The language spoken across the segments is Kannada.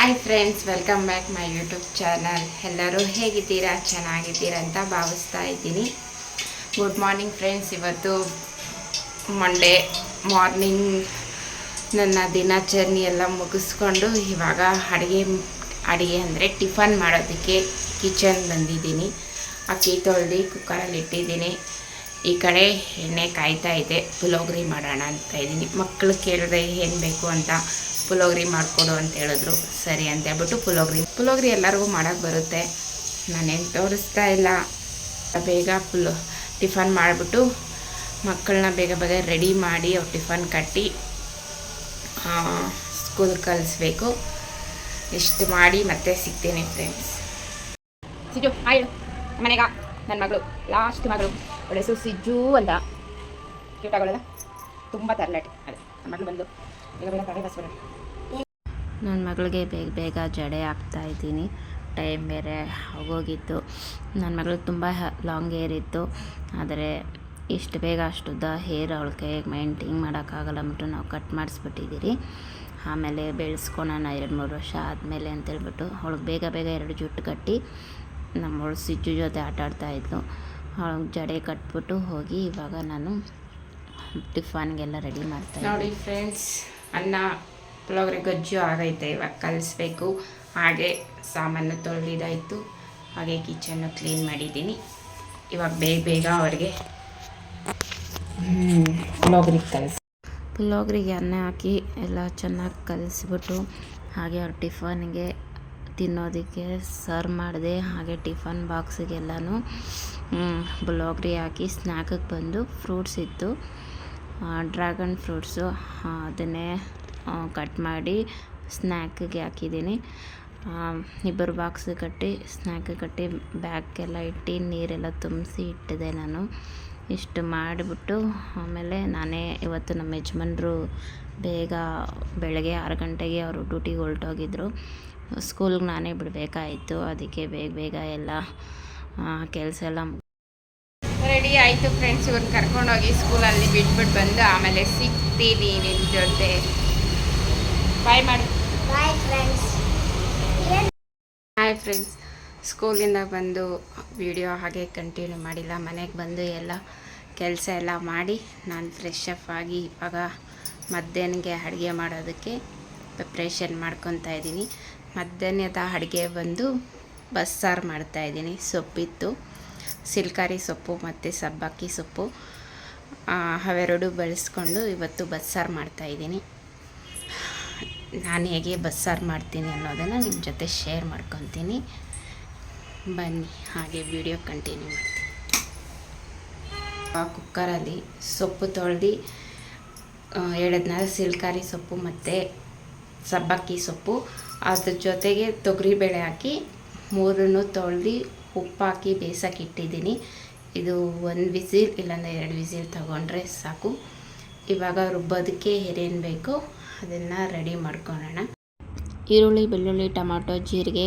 Hi friends welcome back my YouTube channel ಎಲ್ಲರೂ ಹೇಗಿದ್ದೀರಾ? ಚೆನ್ನಾಗಿದ್ದೀರಾ ಅಂತ ಭಾವಿಸ್ತಾ ಇದ್ದೀನಿ. ಗುಡ್ ಮಾರ್ನಿಂಗ್ ಫ್ರೆಂಡ್ಸ್ ಇವತ್ತು ಮಂಡೇ ಮಾರ್ನಿಂಗ್ ನನ್ನ ದಿನಾಚರಣೆ ಎಲ್ಲ ಮುಗಿಸ್ಕೊಂಡು ಇವಾಗ ಅಡುಗೆ ಅಡುಗೆ ಅಂದರೆ ಟಿಫನ್ ಮಾಡೋದಕ್ಕೆ ಕಿಚನ್ ಬಂದಿದ್ದೀನಿ. ಅಕ್ಕಿ ತೊಳೆದು ಕುಕ್ಕರಲ್ಲಿ ಇಟ್ಟಿದ್ದೀನಿ. ಈ ಕಡೆ ಎಣ್ಣೆ ಕಾಯ್ತಾ ಇದೆ. ಪುಲೋಗ್ರಿ ಮಾಡೋಣ ಅಂತ ಇದ್ದೀನಿ. ಮಕ್ಕಳು ಕೇಳಿದ್ರೆ ಏನು ಬೇಕು ಅಂತ ಪುಲೋಗ್ರಿ ಮಾಡಿಕೊಡು ಅಂತ ಹೇಳಿದ್ರು. ಸರಿ ಅಂತ ಹೇಳ್ಬಿಟ್ಟು ಪುಲೋಗ್ರಿ ಪುಲೋಗ್ರಿ ಎಲ್ಲರಿಗೂ ಮಾಡೋಕ್ಕೆ ಬರುತ್ತೆ. ನಾನೇನು ತೋರಿಸ್ತಾ ಇಲ್ಲ. ಬೇಗ ಪುಲೋ ಟಿಫನ್ ಮಾಡಿಬಿಟ್ಟು ಮಕ್ಕಳನ್ನ ಬೇಗ ಬೇಗ ರೆಡಿ ಮಾಡಿ ಅವ್ರು ಟಿಫನ್ ಕಟ್ಟಿ ಸ್ಕೂಲ್ ಕಳಿಸ್ಬೇಕು. ಇಷ್ಟು ಮಾಡಿ ಮತ್ತೆ ಸಿಗ್ತೇನೆ ಫ್ರೆಂಡ್ಸ್ ಸಿಜು ಹಾಯ್ ಮನೆಗ ನನ್ನ ಮಗಳು ಲಾಸ್ಟ್ ಮಗಳು. ಒಳ್ಳೆ ಹೆಸರು ಅಂತ. ಕ್ಯೂಟ್ ತುಂಬ ತರಲಾಟಿ. ಅದೇ. ಮಗಳು ನನ್ನ ಮಗಳಿಗೆ ಬೇಗ ಬೇಗ ಜಡೆ ಹಾಕ್ತಾ ಇದ್ದೀನಿ. ಟೈಮ್ ಬೇರೆ ಹೋಗೋಗಿತ್ತು ನನ್ನ ಮಗಳಿಗೆ ತುಂಬ ಲಾಂಗ್ ಹೇರ್ ಇತ್ತು. ಆದರೆ ಇಷ್ಟು ಬೇಗ ಅಷ್ಟುದ್ದ ಹೇರ್ ಅವಳ ಕೈಗೆ ಮೈಂಟಿಂಗ್ ಮಾಡೋಕ್ಕಾಗಲ್ಲ ಅಂದ್ಬಿಟ್ಟು ನಾವು ಕಟ್ ಮಾಡಿಸ್ಬಿಟ್ಟಿದ್ದೀರಿ. ಆಮೇಲೆ ಬೆಳೆಸ್ಕೊಳೋಣ ಎರಡು ಮೂರು ವರ್ಷ ಆದಮೇಲೆ ಅಂತೇಳ್ಬಿಟ್ಟು ಅವಳಿಗೆ ಬೇಗ ಬೇಗ ಎರಡು ಜುಟ್ಟು ಕಟ್ಟಿ ನಮ್ಮವಳು ಸಿಜ್ಜು ಜೊತೆ ಆಟ ಆಡ್ತಾಯಿದ್ಲು ಅವಳಿಗೆ ಜಡೆ ಕಟ್ಬಿಟ್ಟು ಹೋಗಿ ಇವಾಗ ನಾನು ಟಿಫನ್ಗೆಲ್ಲ ರೆಡಿ ಮಾಡ್ತಾರೆ ನೋಡಿ ಫ್ರೆಂಡ್ಸ್ ಅನ್ನ ಪುಳೋಗ್ರೆ ಗೊಜ್ಜು ಆಗೈತೆ ಇವಾಗ ಕಲಿಸ್ಬೇಕು. ಹಾಗೆ ಸಾಮಾನು ತೊಳೆದಾಯಿತು ಹಾಗೆ ಕಿಚನ್ನು ಕ್ಲೀನ್ ಮಾಡಿದ್ದೀನಿ. ಇವಾಗ ಬೇಗ ಬೇಗ ಅವ್ರಿಗೆ ಪುಳೋಗ್ರಿಗೆ ಕಲಿಸಿ ಪುಳೋಗ್ರಿಗೆ ಅನ್ನ ಹಾಕಿ ಎಲ್ಲ ಚೆನ್ನಾಗಿ ಕಲಿಸ್ಬಿಟ್ಟು ಹಾಗೆ ಅವ್ರ ಟಿಫನ್ಗೆ ತಿನ್ನೋದಕ್ಕೆ ಸರ್ವ್ ಮಾಡಿದೆ. ಹಾಗೆ ಟಿಫನ್ ಬಾಕ್ಸಿಗೆಲ್ಲನೂ ಬ್ಲಾಗ್ರಿ ಹಾಕಿ ಸ್ನ್ಯಾಕಿಗೆ ಬಂದು ಫ್ರೂಟ್ಸ್ ಇತ್ತು. ಡ್ರ್ಯಾಗನ್ ಫ್ರೂಟ್ಸು ಅದನ್ನೇ ಕಟ್ ಮಾಡಿ ಸ್ನ್ಯಾಕ್ಗೆ ಹಾಕಿದ್ದೀನಿ. ಇಬ್ಬರು ಬಾಕ್ಸ್ ಕಟ್ಟಿ ಸ್ನ್ಯಾಕ್ ಕಟ್ಟಿ ಬ್ಯಾಗ್ಗೆಲ್ಲ ಇಟ್ಟು ನೀರೆಲ್ಲ ತುಂಬಿಸಿ ಇಟ್ಟಿದೆ ನಾನು. ಇಷ್ಟು ಮಾಡಿಬಿಟ್ಟು ಆಮೇಲೆ ನಾನೇ ಇವತ್ತು ನಮ್ಮ ಯಜಮಾನ್ರು ಬೇಗ ಬೆಳಗ್ಗೆ ಆರು ಗಂಟೆಗೆ ಅವರು ಡ್ಯೂಟಿಗೆ ಹೊರಟೋಗಿದ್ರು. ಸ್ಕೂಲ್ಗೆ ನಾನೇ ಬಿಡಬೇಕಾಯಿತು, ಅದಕ್ಕೆ ಬೇಗ ಬೇಗ ಎಲ್ಲ ಕೆಲಸ ಎಲ್ಲ ರೆಡಿ ಆಯಿತು ಫ್ರೆಂಡ್ಸ್ ಇವ್ರನ್ನ ಕರ್ಕೊಂಡೋಗಿ ಸ್ಕೂಲಲ್ಲಿ ಬಿಟ್ಬಿಟ್ಟು ಬಂದು ಆಮೇಲೆ ಸಿಗ್ತೀನಿ ನಿಮ್ಮ ಜೊತೆ. ಬಾಯ್ ಮಾಡಿ. ಬಾಯ್ ಫ್ರೆಂಡ್ಸ್ ಹಾಯ್ ಫ್ರೆಂಡ್ಸ್ ಸ್ಕೂಲಿಂದ ಬಂದು ವಿಡಿಯೋ ಹಾಗೆ ಕಂಟಿನ್ಯೂ ಮಾಡಿಲ್ಲ. ಮನೆಗೆ ಬಂದು ಎಲ್ಲ ಕೆಲಸ ಎಲ್ಲ ಮಾಡಿ ನಾನು ಫ್ರೆಶ್ ಅಪ್ ಆಗಿ ಇವಾಗ ಮಧ್ಯಾಹ್ನಗೆ ಅಡುಗೆ ಮಾಡೋದಕ್ಕೆ ಪ್ರಿಪ್ರೇಷನ್ ಮಾಡ್ಕೊತಾ ಇದ್ದೀನಿ. ಮಧ್ಯಾಹ್ನದ ಅಡುಗೆ ಬಂದು ಬಸ್ಸಾರು ಮಾಡ್ತಾಯಿದ್ದೀನಿ ಸೊಪ್ಪಿತ್ತು. ಸಿಲ್ಕಾರಿ ಸೊಪ್ಪು ಮತ್ತು ಸಬ್ಬಕ್ಕಿ ಸೊಪ್ಪು ಅವೆರಡು ಬಳಸ್ಕೊಂಡು ಇವತ್ತು ಬಸ್ಸಾರು ಮಾಡ್ತಾಯಿದ್ದೀನಿ ನಾನು ಹೇಗೆ ಬಸ್ಸಾರು ಮಾಡ್ತೀನಿ ಅನ್ನೋದನ್ನು ನಿಮ್ಮ ಜೊತೆ ಶೇರ್ ಮಾಡ್ಕೊತೀನಿ. ಬನ್ನಿ, ಹಾಗೆ ವಿಡಿಯೋ ಕಂಟಿನ್ಯೂ ಮಾಡ್ತೀನಿ. ಆ, ಕುಕ್ಕರಲ್ಲಿ ಸೊಪ್ಪು ತೊಳೆದು ಹೇಳಿದ್ನಲ್ಲ ಸಿಲ್ಕಾರಿ ಸೊಪ್ಪು ಮತ್ತು ಸಬ್ಬಕ್ಕಿ ಸೊಪ್ಪು, ಅದ್ರ ಜೊತೆಗೆ ತೊಗರಿಬೇಳೆ ಹಾಕಿ, ಮೂರನ್ನು ತೊಳೆದು ಉಪ್ಪು ಹಾಕಿ ಬೇಯಿಸೋಕೆ ಇಟ್ಟಿದ್ದೀನಿ. ಇದು ಒಂದು ವಿಸಿಲ್, ಇಲ್ಲಾಂದರೆ ಎರಡು ವಿಸಿಲ್ ತಗೊಂಡ್ರೆ ಸಾಕು. ಇವಾಗ ರುಬ್ಬೋದಕ್ಕೆ ಏನೇನು ಬೇಕು ಅದನ್ನು ರೆಡಿ ಮಾಡ್ಕೊಳ್ಳೋಣ. ಈರುಳ್ಳಿ, ಬೆಳ್ಳುಳ್ಳಿ, ಟೊಮಾಟೊ, ಜೀರಿಗೆ,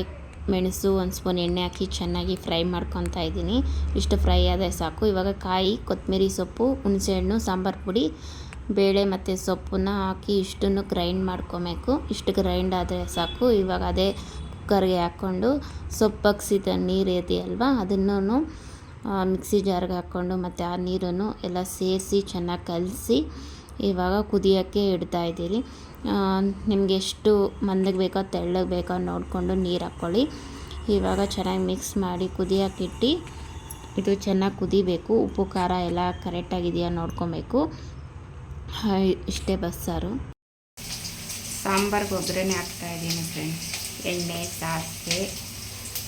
ಮೆಣಸು, ಒಂದು ಸ್ಪೂನ್ ಎಣ್ಣೆ ಹಾಕಿ ಚೆನ್ನಾಗಿ ಫ್ರೈ ಮಾಡ್ಕೊತಾ ಇದ್ದೀನಿ. ಇಷ್ಟು ಫ್ರೈ ಆದರೆ ಸಾಕು. ಇವಾಗ ಕಾಯಿ ಕೊತ್ತಂಬರಿ ಸೊಪ್ಪು, ಹುಣಸೆಹಣ್ಣು, ಸಾಂಬಾರು ಪುಡಿ, ಬೇಳೆ ಮತ್ತು ಸೊಪ್ಪನ್ನ ಹಾಕಿ ಇಷ್ಟನ್ನು ಗ್ರೈಂಡ್ ಮಾಡ್ಕೊಬೇಕು. ಇಷ್ಟು ಗ್ರೈಂಡ್ ಆದರೆ ಸಾಕು. ಇವಾಗ ಅದೇ ಕುಕ್ಕರ್ಗೆ ಹಾಕ್ಕೊಂಡು ಸೊಪ್ಪು ಸಿದ್ಧ ನೀರು ಇದೆಯಲ್ವ ಅದನ್ನು ಮಿಕ್ಸಿ ಜಾರ್ಗೆ ಹಾಕ್ಕೊಂಡು ಮತ್ತು ಆ ನೀರನ್ನು ಎಲ್ಲ ಸೇರಿಸಿ ಚೆನ್ನಾಗಿ ಕಲಸಿ ಇವಾಗ ಕುದಿಯೋಕ್ಕೆ ಇಡ್ತಾ ಇದ್ದೀರಿ. ನಿಮಗೆ ಎಷ್ಟು ಮಂದಕ್ಕೆ ಬೇಕೋ ತೆಳ್ಳಗೆ ಬೇಕೋ ನೋಡಿಕೊಂಡು ನೀರು ಹಾಕ್ಕೊಳ್ಳಿ. ಇವಾಗ ಚೆನ್ನಾಗಿ ಮಿಕ್ಸ್ ಮಾಡಿ ಕುದಿಯೋಕ್ಕಿಟ್ಟು ಇದು ಚೆನ್ನಾಗಿ ಕುದಿಬೇಕು. ಉಪ್ಪು, ಖಾರ ಎಲ್ಲ ಕರೆಕ್ಟಾಗಿದೆಯಾ ನೋಡ್ಕೊಬೇಕು. ಇಷ್ಟೇ ಬಸ್ಸಾರು. ಸಾಂಬಾರ್ಗೆ ಒಗ್ಗರಣೆ ಹಾಕ್ತಾಯಿದ್ದೀನಿ ಫ್ರೆಂಡ್ಸ್ ಎಣ್ಣೆ, ಸಾಸಿವೆ,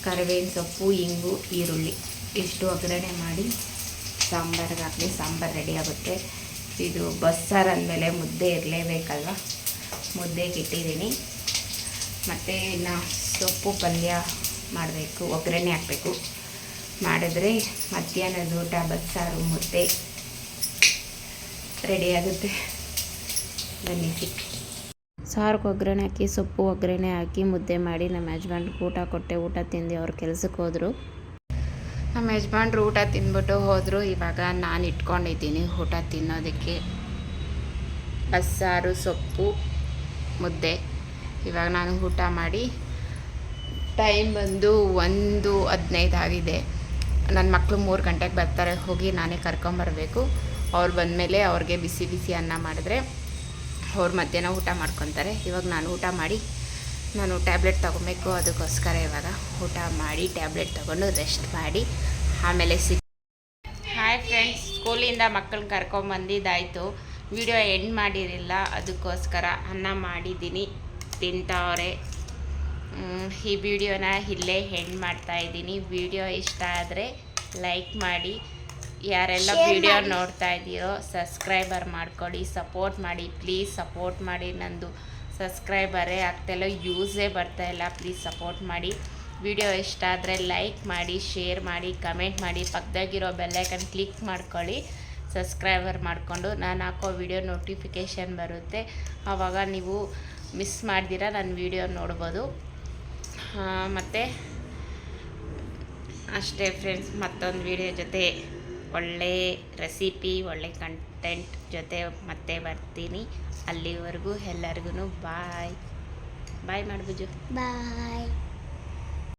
ಕರಿಬೇವಿನ ಸೊಪ್ಪು, ಇಂಗು, ಈರುಳ್ಳಿ. ಇಷ್ಟು ಒಗ್ಗರಣೆ ಮಾಡಿ ಸಾಂಬಾರಿಗೆ ಹಾಕಲಿ. ಸಾಂಬಾರು ರೆಡಿ ಆಗುತ್ತೆ. ಇದು ಬಸ್ಸಾರು ಅಂದಮೇಲೆ ಮುದ್ದೆ ಇರಲೇಬೇಕಲ್ವ? ಮುದ್ದೆಗೆ ಇಟ್ಟಿದ್ದೀನಿ. ಮತ್ತು ಇನ್ನು ಸೊಪ್ಪು ಪಲ್ಯ ಮಾಡಬೇಕು. ಒಗ್ಗರಣೆ ಹಾಕಬೇಕು. ಮಾಡಿದ್ರೆ ಮಧ್ಯಾಹ್ನದ ಊಟ, ಬಸ್ಸಾರು, ಮುದ್ದೆ ರೆಡಿ ಆಗುತ್ತೆ. ಬನ್ನಿ. ಸಿಕ್ಕಿ ಸಾರಿಗೆ ಒಗ್ಗರಣೆ ಹಾಕಿ, ಸೊಪ್ಪು ಒಗ್ಗರಣೆ ಹಾಕಿ ಮುದ್ದೆ ಮಾಡಿ ನಮ್ಮ ಯಜಮಾನ್ರಿಗೆ ಊಟ ಕೊಟ್ಟೆ, ಊಟ ತಿಂದು ಅವ್ರ ಕೆಲ್ಸಕ್ಕೆ ಹೋದರು. ನಮ್ಮ ಯಜಮಾನ್ರು ಊಟ ತಿಂದ್ಬಿಟ್ಟು ಹೋದರು. ಇವಾಗ ನಾನು ಇಟ್ಕೊಂಡಿದ್ದೀನಿ ಊಟ ತಿನ್ನೋದಕ್ಕೆ. ಬಸ್ಸಾರು, ಸೊಪ್ಪು, ಮುದ್ದೆ. ಇವಾಗ ನಾನು ಊಟ ಮಾಡಿ ಟೈಮ್ ಬಂದು ಒಂದು ಹದಿನೈದು ಆಗಿದೆ. ನನ್ನ ಮಕ್ಕಳು ಮೂರು ಗಂಟೆಗೆ ಬರ್ತಾರೆ, ಹೋಗಿ ನಾನೇ ಕರ್ಕೊಂಬರಬೇಕು. ಅವ್ರು ಬಂದಮೇಲೆ ಅವ್ರಿಗೆ ಬಿಸಿ ಬಿಸಿ ಅನ್ನ ಮಾಡಿದ್ರೆ ಅವ್ರು ಮಧ್ಯಾಹ್ನ ಊಟ ಮಾಡ್ಕೊತಾರೆ. ಇವಾಗ ನಾನು ಊಟ ಮಾಡಿ, ನಾನು ಟ್ಯಾಬ್ಲೆಟ್ ತೊಗೊಬೇಕು ಅದಕ್ಕೋಸ್ಕರ ಇವಾಗ ಊಟ ಮಾಡಿ, ಟ್ಯಾಬ್ಲೆಟ್ ತೊಗೊಂಡು ರೆಸ್ಟ್ ಮಾಡಿ, ಆಮೇಲೆ ಸಿಗ್ ಹಾಯ್ ಫ್ರೆಂಡ್ಸ್ ಸ್ಕೂಲಿಂದ ಮಕ್ಕಳನ್ನ ಕರ್ಕೊಂಬಂದಿದ್ದಾಯಿತು ವಿಡಿಯೋ ಎಂಡ್ ಮಾಡಿರಲಿಲ್ಲ, ಅದಕ್ಕೋಸ್ಕರ ಅನ್ನ ಮಾಡಿದ್ದೀನಿ, ತಿಂತವ್ರೆ. ಈ ವಿಡಿಯೋನ ಇಲ್ಲೇ ಎಂಡ್ ಮಾಡ್ತಾ ಇದ್ದೀನಿ. ವಿಡಿಯೋ ಇಷ್ಟ ಆದರೆ ಲೈಕ್ ಮಾಡಿ. ಯಾರೆಲ್ಲ ವಿಡಿಯೋ. ನೋಡ್ತಾ ಇದ್ದೀರೋ ಸಬ್ಸ್ಕ್ರೈಬರ್ ಮಾಡ್ಕೊಳ್ಳಿ ಸಪೋರ್ಟ್ ಮಾಡಿ ಪ್ಲೀಸ್ ಸಪೋರ್ಟ್ ಮಾಡಿ ನಂದು ಸಬ್ಸ್ಕ್ರೈಬರೇ ಆಗ್ತಾಯಿಲ್ಲ ಯೂಸೇ ಬರ್ತಾ ಇಲ್ಲ ಪ್ಲೀಸ್ ಸಪೋರ್ಟ್ ಮಾಡಿ. ವಿಡಿಯೋ ಇಷ್ಟ ಆದರೆ ಲೈಕ್ ಮಾಡಿ ಶೇರ್ ಮಾಡಿ ಕಮೆಂಟ್ ಮಾಡಿ ಪಕ್ಕದಾಗಿರೋ ಬೆಲ್ಲೈಕನ್ ಕ್ಲಿಕ್ ಮಾಡ್ಕೊಳ್ಳಿ ಸಬ್ಸ್ಕ್ರೈಬರ್ ಮಾಡಿಕೊಂಡು. ನಾನು ಹಾಕೋ ವಿಡಿಯೋ ನೋಟಿಫಿಕೇಷನ್ ಬರುತ್ತೆ. ಆವಾಗ ನೀವು ಮಿಸ್ ಮಾಡ್ದಿರ ನನ್ನ ವಿಡಿಯೋ ನೋಡ್ಬೋದು. ಮತ್ತು ಅಷ್ಟೇ ಫ್ರೆಂಡ್ಸ್ ಮತ್ತೊಂದು ವಿಡಿಯೋ ಜೊತೆ. ಒಳ್ಳೆ ರೆಸಿಪಿ ಒಳ್ಳೆ ಕಂಟೆಂಟ್ ಜೊತೆ ಮತ್ತೆ ಬರ್ತೀನಿ. ಅಲ್ಲಿವರೆಗೂ ಎಲ್ಲರಿಗೂ ಬಾಯ್ ಬಾಯ್ ಮಾಡ್ಬುಜು ಬಾಯ್